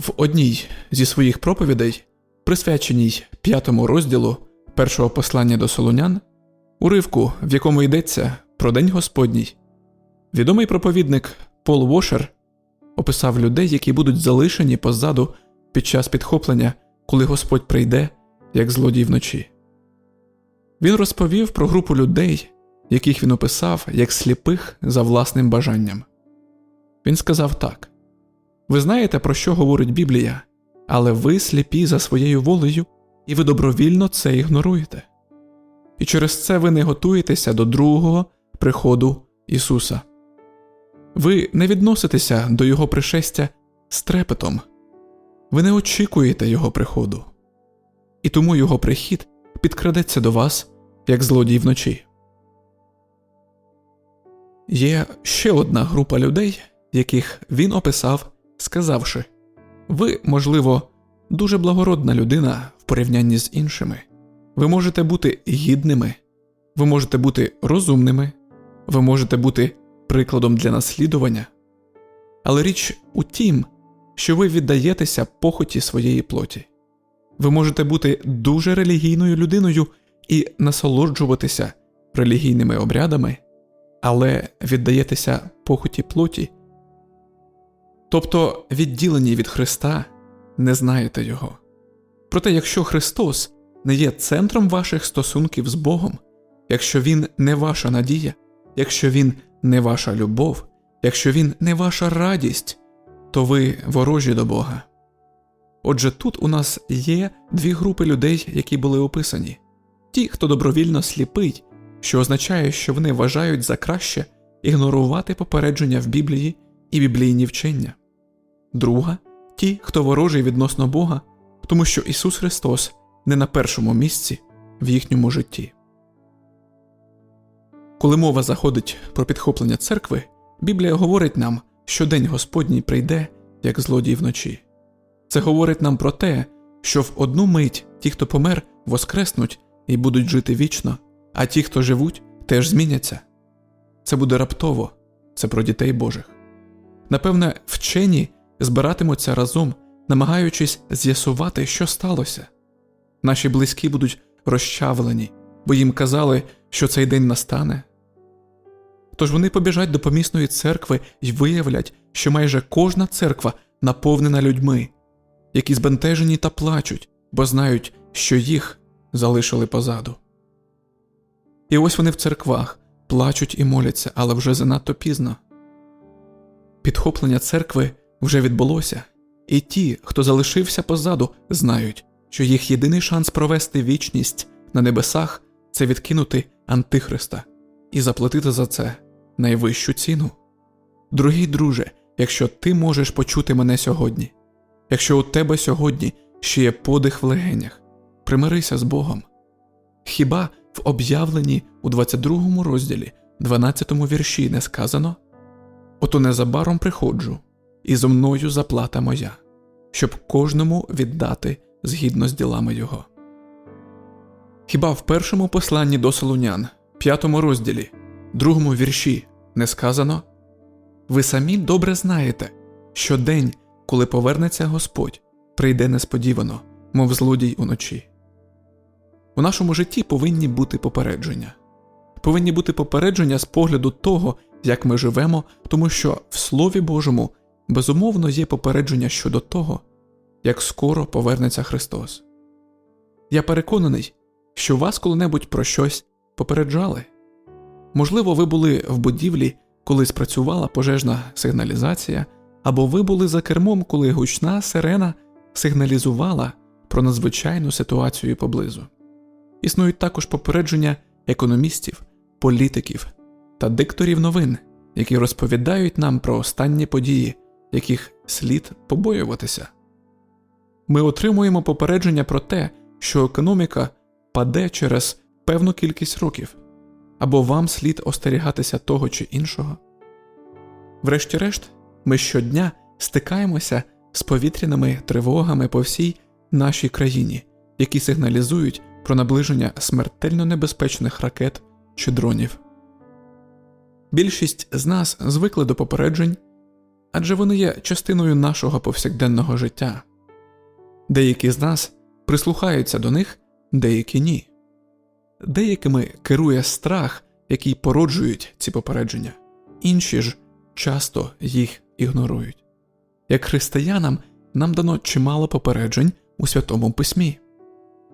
В одній зі своїх проповідей, присвяченій п'ятому розділу першого послання до Солунян, уривку, в якому йдеться про День Господній, відомий проповідник Пол Вошер описав людей, які будуть залишені позаду під час підхоплення, коли Господь прийде, як злодій вночі. Він розповів про групу людей, яких він описав як сліпих за власним бажанням. Він сказав так: Ви знаєте, про що говорить Біблія, але ви сліпі за своєю волею, і ви добровільно це ігноруєте. І через це ви не готуєтеся до другого приходу Ісуса. Ви не відноситеся до Його пришестя з трепетом, ви не очікуєте Його приходу, і тому Його прихід підкрадеться до вас, як злодій вночі. Є ще одна група людей, яких він описав, сказавши ви, можливо, дуже благородна людина в порівнянні з іншими. Ви можете бути гідними, ви можете бути розумними, ви можете бути прикладом для наслідування. Але річ у тім, що ви віддаєтеся похоті своєї плоті. Ви можете бути дуже релігійною людиною і насолоджуватися релігійними обрядами, але віддаєтеся похоті плоті. Тобто відділені від Христа не знаєте Його. Проте, якщо Христос не є центром ваших стосунків з Богом, якщо Він не ваша надія, якщо Він не ваша любов, якщо Він не ваша радість, то ви ворожі до Бога. Отже, тут у нас є дві групи людей, які були описані ті, хто добровільно сліпий, що означає, що вони вважають за краще ігнорувати попередження в Біблії і біблійні вчення, друга ті, хто ворожий відносно Бога, тому що Ісус Христос не на першому місці в їхньому житті. Коли мова заходить про підхоплення церкви, Біблія говорить нам, що День Господній прийде, як злодій вночі. Це говорить нам про те, що в одну мить ті, хто помер, воскреснуть і будуть жити вічно, а ті, хто живуть, теж зміняться. Це буде раптово, це про дітей Божих. Напевне, вчені збиратимуться разом, намагаючись з'ясувати, що сталося. Наші близькі будуть розчавлені, бо їм казали, що цей день настане. Тож вони побіжать до помісної церкви і виявлять, що майже кожна церква наповнена людьми, які збентежені та плачуть, бо знають, що їх залишили позаду. І ось вони в церквах плачуть і моляться, але вже занадто пізно. Підхоплення церкви вже відбулося, і ті, хто залишився позаду, знають, що їх єдиний шанс провести вічність на небесах це відкинути Антихриста і заплатити за це найвищу ціну. Дорогий друже, якщо ти можеш почути мене сьогодні, якщо у тебе сьогодні ще є подих в легенях, примирися з Богом. Хіба в об'явленні у 22 розділі, 12 вірші не сказано Ото незабаром приходжу, і зо мною заплата моя, щоб кожному віддати згідно з ділами його. Хіба в першому посланні до Солунян, п'ятому розділі, другому вірші не сказано Ви самі добре знаєте, що день, коли повернеться Господь, прийде несподівано, мов злодій уночі. У нашому житті повинні бути попередження, повинні бути попередження з погляду того, як ми живемо, тому що в Слові Божому безумовно є попередження щодо того, як скоро повернеться Христос. Я переконаний, що вас коли-небудь про щось попереджали. Можливо, ви були в будівлі, коли спрацювала пожежна сигналізація, або ви були за кермом, коли гучна сирена сигналізувала про надзвичайну ситуацію поблизу. Існують також попередження економістів, політиків та дикторів новин, які розповідають нам про останні події, яких слід побоюватися. Ми отримуємо попередження про те, що економіка паде через певну кількість років, або вам слід остерігатися того чи іншого. Врешті-решт, ми щодня стикаємося з повітряними тривогами по всій нашій країні, які сигналізують про наближення смертельно небезпечних ракет чи дронів. Більшість з нас звикли до попереджень, адже вони є частиною нашого повсякденного життя. Деякі з нас прислухаються до них, деякі ні. Деякими керує страх, який породжують ці попередження, інші ж часто їх ігнорують. Як християнам нам дано чимало попереджень у Святому Письмі.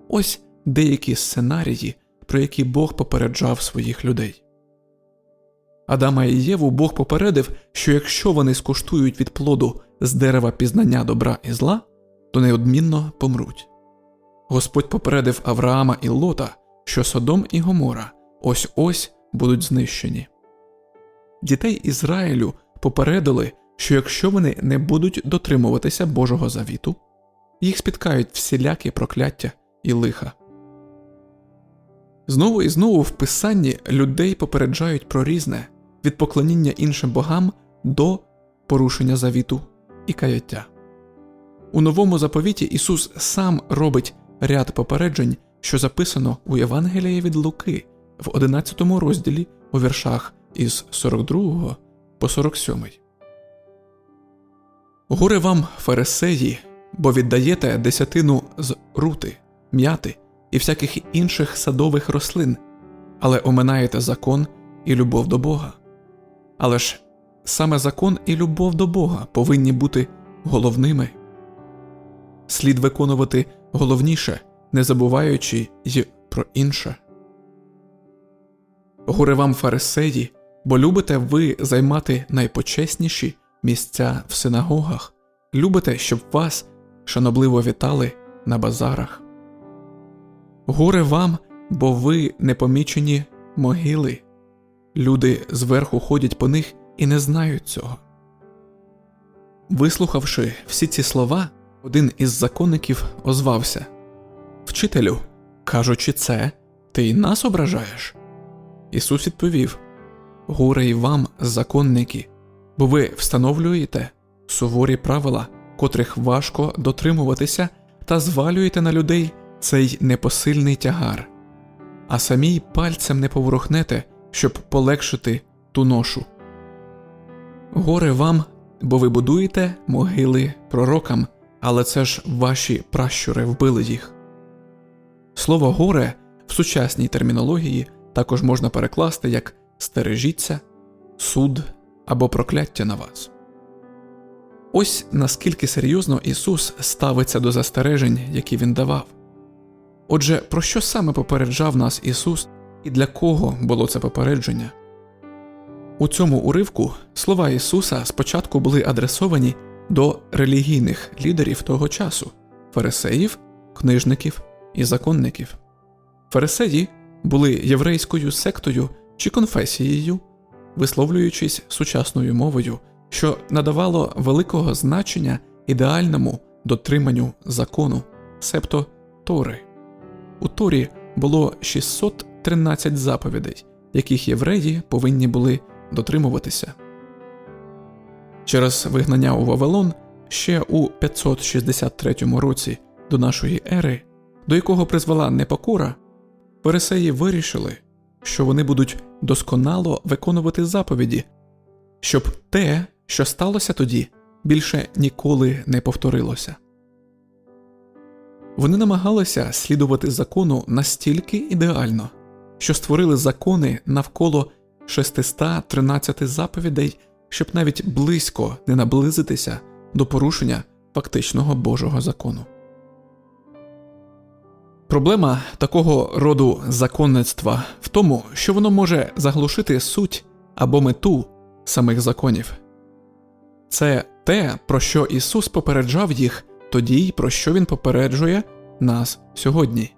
Ось деякі сценарії, про які Бог попереджав своїх людей. Адама і Єву Бог попередив, що якщо вони скуштують від плоду з дерева пізнання добра і зла, то неодмінно помруть. Господь попередив Авраама і Лота, що Содом і Гомора ось ось будуть знищені. Дітей Ізраїлю попередили, що якщо вони не будуть дотримуватися Божого завіту, їх спіткають всілякі прокляття і лиха. Знову і знову в Писанні людей попереджають про різне від поклоніння іншим богам до порушення завіту і каяття. У новому заповіті Ісус сам робить ряд попереджень, що записано у Євангелії від Луки в 11 розділі у віршах із 42 по 47. Горе вам, фарисеї, бо віддаєте десятину з рути, м'яти і всяких інших садових рослин, але оминаєте закон і любов до Бога. Але ж саме закон і любов до Бога повинні бути головними. Слід виконувати головніше, не забуваючи й про інше. Горе вам, фарисеї, бо любите ви займати найпочесніші місця в синагогах, любите, щоб вас шанобливо вітали на базарах. Горе вам, бо ви непомічені могили. Люди зверху ходять по них і не знають цього. Вислухавши всі ці слова, один із законників озвався Вчителю, кажучи це, ти й нас ображаєш? Ісус відповів Горе й вам, законники, бо ви встановлюєте суворі правила, котрих важко дотримуватися, та звалюєте на людей цей непосильний тягар, а самі й пальцем не поворухнете, щоб полегшити ту ношу. Горе вам, бо ви будуєте могили пророкам, але це ж ваші пращури вбили їх. Слово горе в сучасній термінології також можна перекласти як стережіться, суд або прокляття на вас. Ось наскільки серйозно Ісус ставиться до застережень, які Він давав. Отже, про що саме попереджав нас Ісус і для кого було це попередження? У цьому уривку слова Ісуса спочатку були адресовані до релігійних лідерів того часу фарисеїв, книжників і законників. Фарисеї були єврейською сектою чи конфесією, висловлюючись сучасною мовою, що надавало великого значення ідеальному дотриманню закону, себто Тори. У Торі було 613 заповідей, яких євреї повинні були дотримуватися. Через вигнання у Вавилон ще у 563 році до нашої ери, до якого призвела непокора, Фарисеї вирішили, що вони будуть досконало виконувати заповіді, щоб те, що сталося тоді, більше ніколи не повторилося. Вони намагалися слідувати закону настільки ідеально, що створили закони навколо 613 заповідей, щоб навіть близько не наблизитися до порушення фактичного Божого закону. Проблема такого роду законництва в тому, що воно може заглушити суть або мету самих законів. Це те, про що Ісус попереджав їх тоді й про що Він попереджує нас сьогодні.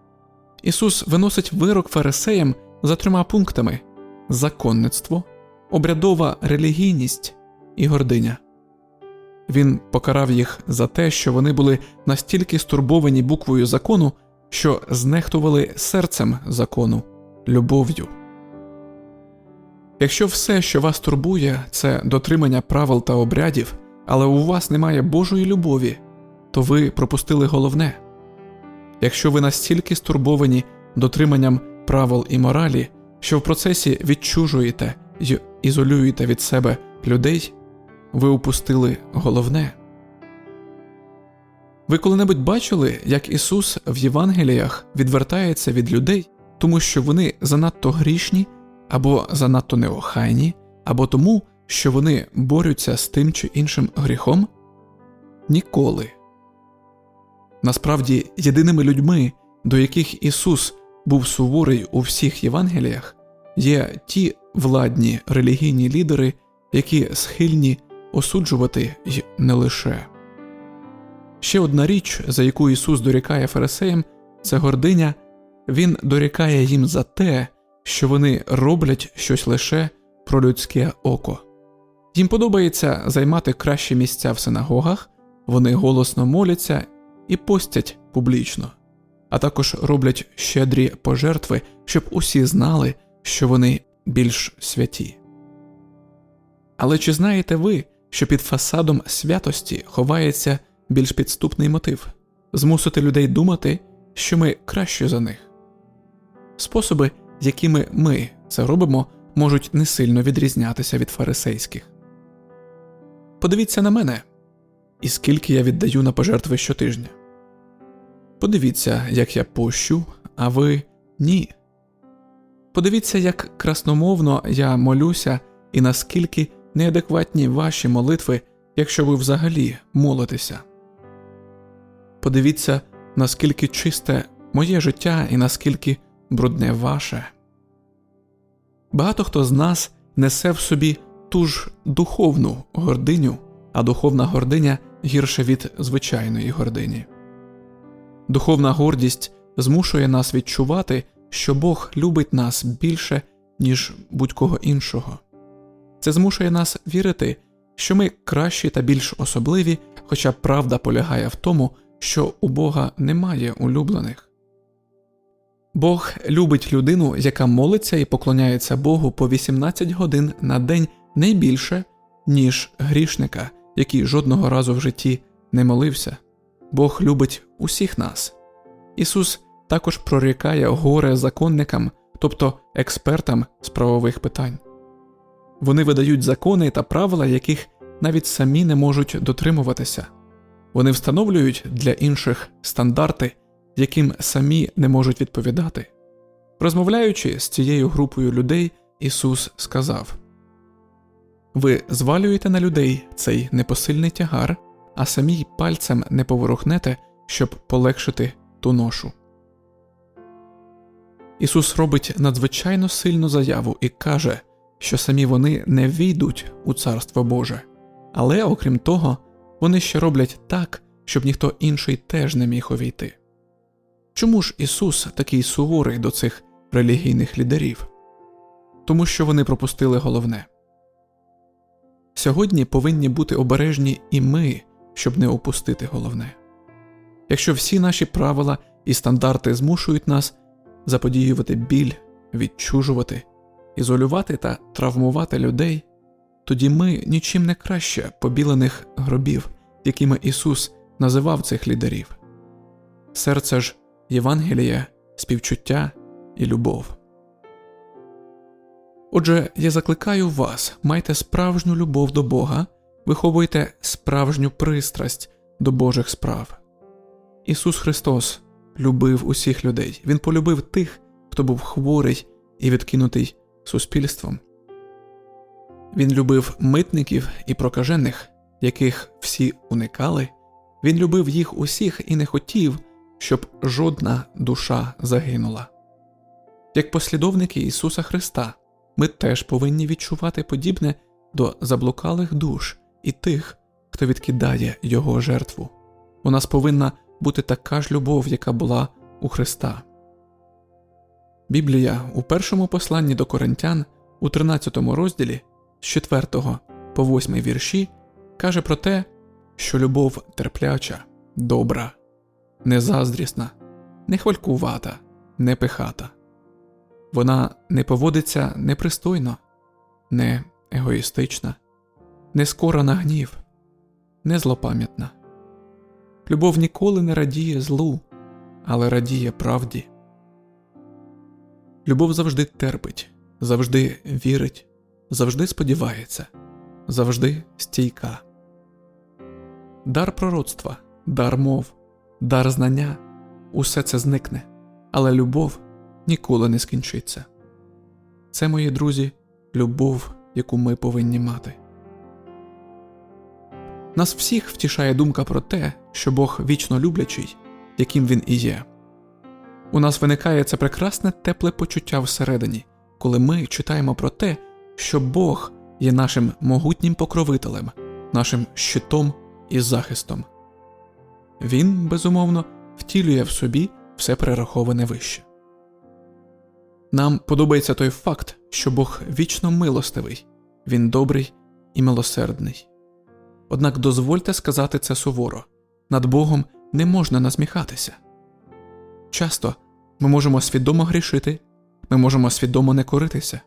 Ісус виносить вирок фарисеям за трьома пунктами законництво, обрядова релігійність і гординя. Він покарав їх за те, що вони були настільки стурбовані буквою закону, що знехтували серцем закону, любов'ю. Якщо все, що вас турбує, це дотримання правил та обрядів, але у вас немає Божої любові, то ви пропустили головне. Якщо ви настільки стурбовані дотриманням правил і моралі, що в процесі відчужуєте й ізолюєте від себе людей, ви упустили головне. Ви коли-небудь бачили, як Ісус в Євангеліях відвертається від людей, тому що вони занадто грішні або занадто неохайні, або тому, що вони борються з тим чи іншим гріхом? Ніколи. Насправді, єдиними людьми, до яких Ісус був суворий у всіх Євангеліях, є ті владні релігійні лідери, які схильні осуджувати й не лише. Ще одна річ, за яку Ісус дорікає фарисеям, це гординя, Він дорікає їм за те, що вони роблять щось лише про людське око. Їм подобається займати кращі місця в синагогах, вони голосно моляться і постять публічно, а також роблять щедрі пожертви, щоб усі знали, що вони більш святі. Але чи знаєте ви, що під фасадом святості ховається більш підступний мотив змусити людей думати, що ми краще за них? Способи, якими ми це робимо, можуть не сильно відрізнятися від фарисейських. Подивіться на мене, і скільки я віддаю на пожертви щотижня. Подивіться, як я пощу, а ви ні. Подивіться, як красномовно я молюся, і наскільки неадекватні ваші молитви, якщо ви взагалі молитеся. Подивіться, наскільки чисте моє життя і наскільки брудне ваше. Багато хто з нас несе в собі ту ж духовну гординю, а духовна гординя гірше від звичайної гордині. Духовна гордість змушує нас відчувати, що Бог любить нас більше, ніж будь-кого іншого. Це змушує нас вірити, що ми кращі та більш особливі, хоча правда полягає в тому, що у Бога немає улюблених. Бог любить людину, яка молиться і поклоняється Богу по 18 годин на день не більше, ніж грішника, який жодного разу в житті не молився. Бог любить усіх нас. Ісус також прорікає горе законникам, тобто експертам з правових питань. Вони видають закони та правила, яких навіть самі не можуть дотримуватися, вони встановлюють для інших стандарти, яким самі не можуть відповідати. Розмовляючи з цією групою людей, Ісус сказав Ви звалюєте на людей цей непосильний тягар, а самі й пальцем не поворухнете, щоб полегшити ту ношу. Ісус робить надзвичайно сильну заяву і каже, що самі вони не війдуть у Царство Боже, але окрім того, вони ще роблять так, щоб ніхто інший теж не міг увійти. Чому ж Ісус такий суворий до цих релігійних лідерів? Тому що вони пропустили головне. Сьогодні повинні бути обережні і ми, щоб не опустити головне. Якщо всі наші правила і стандарти змушують нас заподіювати біль, відчужувати, ізолювати та травмувати людей, тоді ми нічим не краще побілених гробів, якими Ісус називав цих лідерів. Серце ж Євангелія, співчуття і любов. Отже, я закликаю вас, майте справжню любов до Бога, виховуйте справжню пристрасть до Божих справ. Ісус Христос любив усіх людей, Він полюбив тих, хто був хворий і відкинутий суспільством. Він любив митників і прокажених, яких всі уникали, він любив їх усіх і не хотів, щоб жодна душа загинула. Як послідовники Ісуса Христа, ми теж повинні відчувати подібне до заблукалих душ і тих, хто відкидає Його жертву. У нас повинна бути така ж любов, яка була у Христа. Біблія у першому посланні до Коринтян у 13 розділі з 4 по 8 вірші каже про те, що любов терпляча, добра, незаздрісна, не хвалькувата, не пихата. Вона не поводиться непристойно, не егоїстична, не скора на гнів, не злопам'ятна. Любов ніколи не радіє злу, але радіє правді. Любов завжди терпить, завжди вірить, завжди сподівається, завжди стійка. Дар пророцтва, дар мов, дар знання усе це зникне, але любов ніколи не скінчиться. Це, мої друзі, любов, яку ми повинні мати. Нас всіх втішає думка про те, що Бог вічно люблячий, яким він і є. У нас виникає це прекрасне тепле почуття всередині, коли ми читаємо про те, що Бог є нашим могутнім покровителем, нашим щитом і захистом. Він, безумовно, втілює в собі все перераховане вище. Нам подобається той факт, що Бог вічно милостивий, він добрий і милосердний. Однак дозвольте сказати це суворо над Богом не можна насміхатися. Часто ми можемо свідомо грішити, ми можемо свідомо не коритися,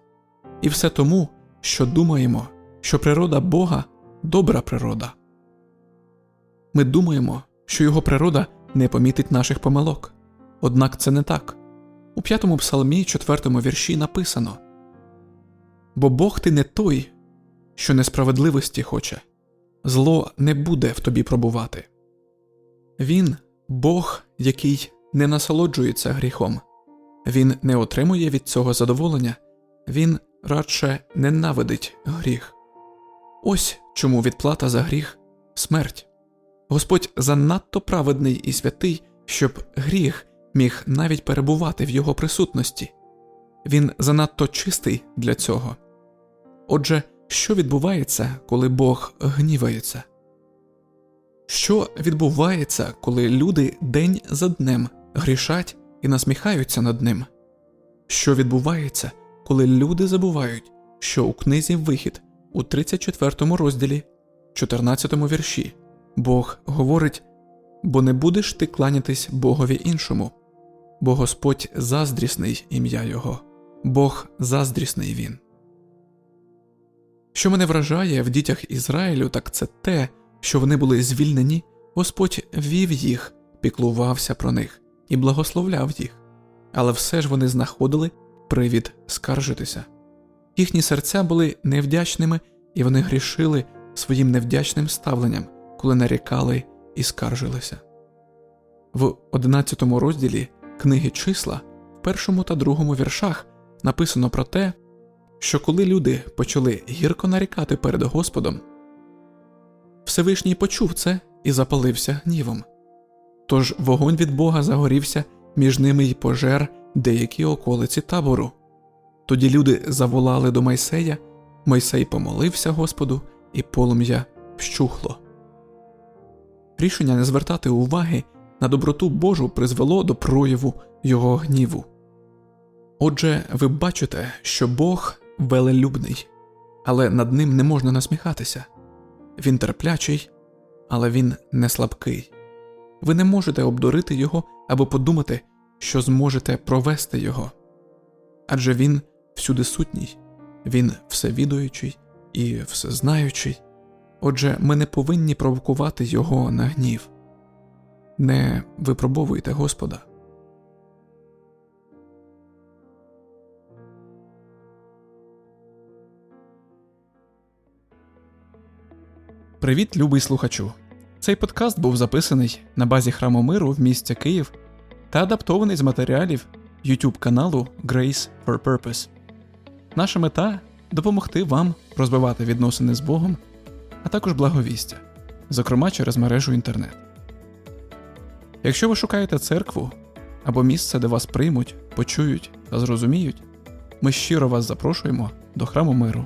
і все тому, що думаємо, що природа Бога добра природа. Ми думаємо, що його природа не помітить наших помилок. Однак це не так. У п'ятому псалмі, четвертому вірші написано Бо Бог ти не той, що несправедливості хоче, зло не буде в тобі пробувати. Він Бог, який не насолоджується гріхом, він не отримує від цього задоволення, він радше ненавидить гріх. Ось чому відплата за гріх смерть. Господь занадто праведний і святий, щоб гріх міг навіть перебувати в його присутності. Він занадто чистий для цього. Отже, що відбувається, коли Бог гнівається? Що відбувається, коли люди день за днем грішать і насміхаються над ним? Що відбувається, коли люди забувають, що у книзі Вихід у 34 розділі, 14 вірші, Бог говорить: бо не будеш ти кланятись Богові іншому, бо Господь заздрісний ім'я Його, Бог заздрісний він. Що мене вражає в дітях Ізраїлю, так це те, що вони були звільнені, Господь вів їх, піклувався про них і благословляв їх, але все ж вони знаходили привід скаржитися. Їхні серця були невдячними, і вони грішили своїм невдячним ставленням, коли нарікали і скаржилися. В одинадцятому розділі книги числа в першому та другому віршах написано про те, що коли люди почали гірко нарікати перед Господом, Всевишній почув це і запалився гнівом. Тож вогонь від Бога загорівся між ними й пожер деякі околиці табору. Тоді люди заволали до Майсея, Мойсей помолився Господу, і полум'я вщухло. Рішення не звертати уваги на доброту Божу призвело до прояву його гніву. Отже, ви бачите, що Бог велелюбний, але над ним не можна насміхатися. Він терплячий, але він не слабкий. Ви не можете обдурити його або подумати, що зможете провести його. Адже він всюди сутній, він всевідуючий і всезнаючий. Отже, ми не повинні провокувати його на гнів. Не випробовуйте Господа. Привіт, любий слухачу! Цей подкаст був записаний на базі храму миру в місті Київ та адаптований з матеріалів YouTube каналу Grace for Purpose. Наша мета допомогти вам розвивати відносини з Богом, а також благовістя, зокрема через мережу інтернет. Якщо ви шукаєте церкву або місце, де вас приймуть, почують та зрозуміють, ми щиро вас запрошуємо до храму миру.